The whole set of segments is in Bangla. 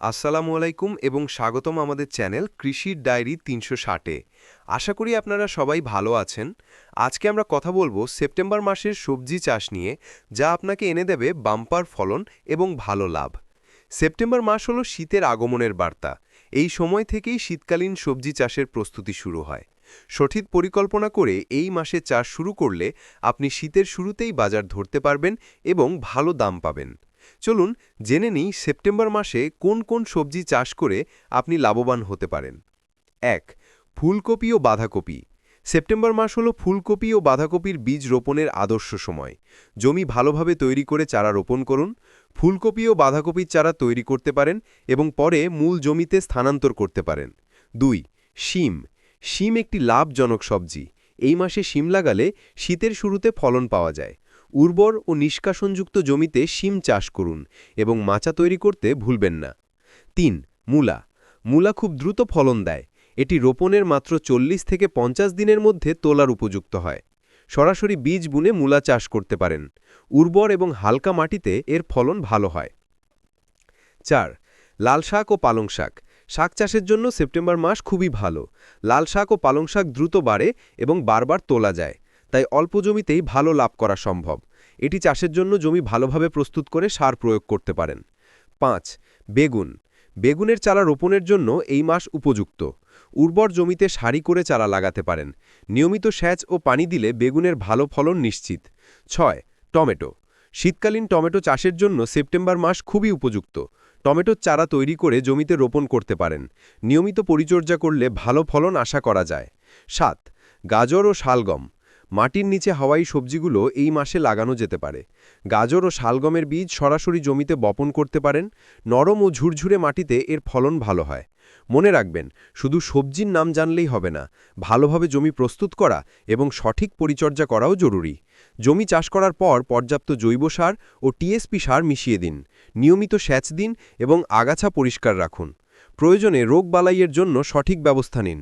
আসসালামু আলাইকুম এবং স্বাগতম আমাদের চ্যানেল কৃষির ডায়েরি তিনশো ষাটে। আশা করি আপনারা সবাই ভালো আছেন। আজকে আমরা কথা বলব সেপ্টেম্বর মাসের সবজি চাষ নিয়ে, যা আপনাকে এনে দেবে বাম্পার ফলন এবং ভালো লাভ। সেপ্টেম্বর মাস হলো শীতের আগমনের বার্তা। এই সময় থেকেই শীতকালীন সবজি চাষের প্রস্তুতি শুরু হয়। সঠিক পরিকল্পনা করে এই মাসে চাষ শুরু করলে আপনি শীতের শুরুতেই বাজার ধরতে পারবেন এবং ভালো দাম পাবেন। চলুন জেনে নিই সেপ্টেম্বর মাসে কোন কোন সবজি চাষ করে আপনি লাভবান হতে পারেন। এক, ফুলকপি ও বাঁধাকপি। সেপ্টেম্বর মাস হল ফুলকপি ও বাঁধাকপির বীজ রোপণের আদর্শ সময়। জমি ভালোভাবে তৈরি করে চারা রোপণ করুন, ফুলকপি ও বাঁধাকপির চারা তৈরি করতে পারেন এবং পরে মূল জমিতে স্থানান্তর করতে পারেন। দুই, শিম। শিম একটি লাভজনক সবজি। এই মাসে শিম লাগালে শীতের শুরুতে ফলন পাওয়া যায়। উর্বর ও নিষ্কাশনযুক্ত জমিতে শিম চাষ করুন এবং মাচা তৈরি করতে ভুলবেন না। তিন, মূলা। মূলা খুব দ্রুত ফলন দেয়। এটি রোপণের মাত্র চল্লিশ থেকে পঞ্চাশ দিনের মধ্যে তোলার উপযুক্ত হয়। সরাসরি বীজ বুনে মূলা চাষ করতে পারেন। উর্বর এবং হালকা মাটিতে এর ফলন ভালো হয়। চার, লাল শাক ও পালং শাক। শাক চাষের জন্য সেপ্টেম্বর মাস খুবই ভালো। লাল শাক ও পালং শাক দ্রুত বাড়ে এবং বারবার তোলা যায়। তাই অল্প জমিতেই ভালো লাভ করা সম্ভব। এটি চাষের জন্য জমি ভালোভাবে প্রস্তুত করে সার প্রয়োগ করতে পারেন। পাঁচ, বেগুন। বেগুনের চারা রোপণের জন্য এই মাস উপযুক্ত। উর্বর জমিতে সারি করে চারা লাগাতে পারেন। নিয়মিত সেচ ও পানি দিলে বেগুনের ভালো ফলন নিশ্চিত। ছয়, টমেটো। শীতকালীন টমেটো চাষের জন্য সেপ্টেম্বর মাস খুবই উপযুক্ত। টমেটোর চারা তৈরি করে জমিতে রোপণ করতে পারেন। নিয়মিত পরিচর্যা করলে ভালো ফলন আশা করা যায়। সাত, গাজর ও শালগম। মাটির নিচে হাওয়াই সবজিগুলো এই মাসে লাগানো যেতে পারে। গাজর ও শালগমের বীজ সরাসরি জমিতে বপন করতে পারেন। নরম ও ঝুরঝুরে মাটিতে এর ফলন ভালো হয়। মনে রাখবেন, শুধু সবজির নাম জানলেই হবে না, ভালোভাবে জমি প্রস্তুত করা এবং সঠিক পরিচর্যা করাও জরুরি। জমি চাষ করার পর পর্যাপ্ত জৈব সার ও টিএসপি সার মিশিয়ে দিন। নিয়মিত সেচ দিন এবং আগাছা পরিষ্কার রাখুন। প্রয়োজনে রোগ বালাইয়ের জন্য সঠিক ব্যবস্থা নিন।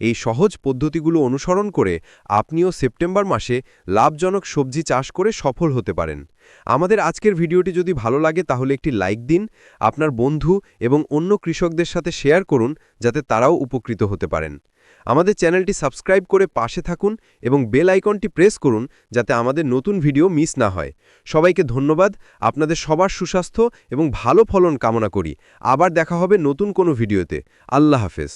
এই সহজ পদ্ধতিগুলো অনুসরণ করে আপনিও সেপ্টেম্বর মাসে লাভজনক সবজি চাষ করে সফল হতে পারেন। আমাদের আজকের ভিডিওটি যদি ভালো লাগে তাহলে একটি লাইক দিন, আপনার বন্ধু এবং অন্য কৃষকদের সাথে শেয়ার করুন যাতে তারাও উপকৃত হতে পারেন। আমাদের চ্যানেলটি সাবস্ক্রাইব করে পাশে থাকুন এবং বেল আইকনটি প্রেস করুন যাতে আমাদের নতুন ভিডিও মিস না হয়। সবাইকে ধন্যবাদ, আপনাদের সবার সুস্বাস্থ্য এবং ভালো ফলন কামনা করি। আবার দেখা হবে নতুন কোনো ভিডিওতে। আল্লাহ হাফেজ।